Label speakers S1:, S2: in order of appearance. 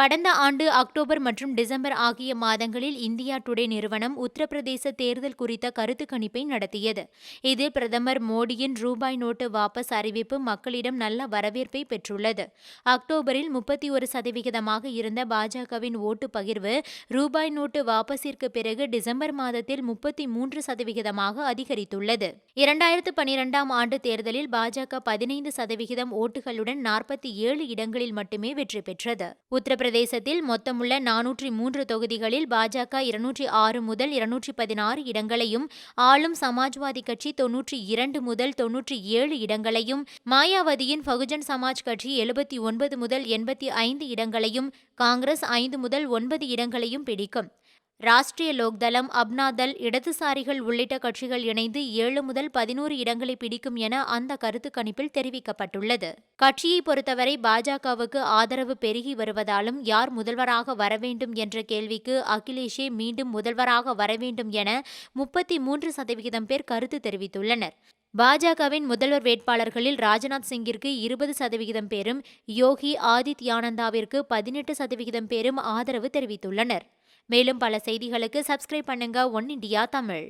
S1: கடந்த ஆண்டு அக்டோபர் மற்றும் டிசம்பர் ஆகிய மாதங்களில் இந்தியா டுடே நிறுவனம் உத்தரப்பிரதேச தேர்தல் குறித்த கருத்து கணிப்பை நடத்தியது. இதில் பிரதமர் மோடியின் ரூபாய் நோட்டு வாபஸ் அறிவிப்பு மக்களிடம் நல்ல வரவேற்பை பெற்றுள்ளது. அக்டோபரில் முப்பத்தி ஒரு சதவிகிதமாக இருந்த பாஜகவின் ஓட்டு பகிர்வு ரூபாய் நோட்டு வாபஸிற்கு பிறகு டிசம்பர் மாதத்தில் முப்பத்தி மூன்று சதவிகிதமாக அதிகரித்துள்ளது. இரண்டாயிரத்து பனிரெண்டாம் ஆண்டு தேர்தலில் பாஜக பதினைந்து சதவிகிதம் ஓட்டுகளுடன் நாற்பத்தி ஏழு இடங்களில் மட்டுமே வெற்றி பெற்றது. உத்தரப்பிரதேசத்தில் மொத்தமுள்ள நானூற்றி மூன்று தொகுதிகளில் பாஜக இருநூற்றி ஆறு முதல் இருநூற்றி பதினாறு இடங்களையும் ஆளும் சமாஜ்வாதி கட்சி தொன்னூற்றி இரண்டு முதல் தொன்னூற்றி ஏழு இடங்களையும் மாயாவதியின் பகுஜன் சமாஜ் கட்சி எழுபத்தி ஒன்பது முதல் எண்பத்தி ஐந்து இடங்களையும் காங்கிரஸ் ஐந்து முதல் ஒன்பது இடங்களையும் பிடிக்கும். ராஷ்டிரிய லோக்தளம் அப்னாதல் இடதுசாரிகள் உள்ளிட்ட கட்சிகள் இணைந்து ஏழு முதல் பதினோரு இடங்களை பிடிக்கும் என அந்த கருத்து கணிப்பில் தெரிவிக்கப்பட்டுள்ளது. கட்சியை பொறுத்தவரை பாஜகவுக்கு ஆதரவு பெருகி வருவதாலும் யார் முதல்வராக வர வேண்டும் என்ற கேள்விக்கு அகிலேஷே மீண்டும் முதல்வராக வர வேண்டும் என முப்பத்தி மூன்று சதவிகிதம் பேர் கருத்து தெரிவித்துள்ளனர். பாஜகவின் முதல்வர் வேட்பாளர்களில் ராஜ்நாத் சிங்கிற்கு இருபது சதவிகிதம் பேரும் யோகி ஆதித்யானந்தாவிற்கு பதினெட்டு சதவிகிதம் பேரும் ஆதரவு தெரிவித்துள்ளனர். மேலும் பல செய்திகளுக்கு சப்ஸ்கிரைப் பண்ணுங்க. One India Tamil.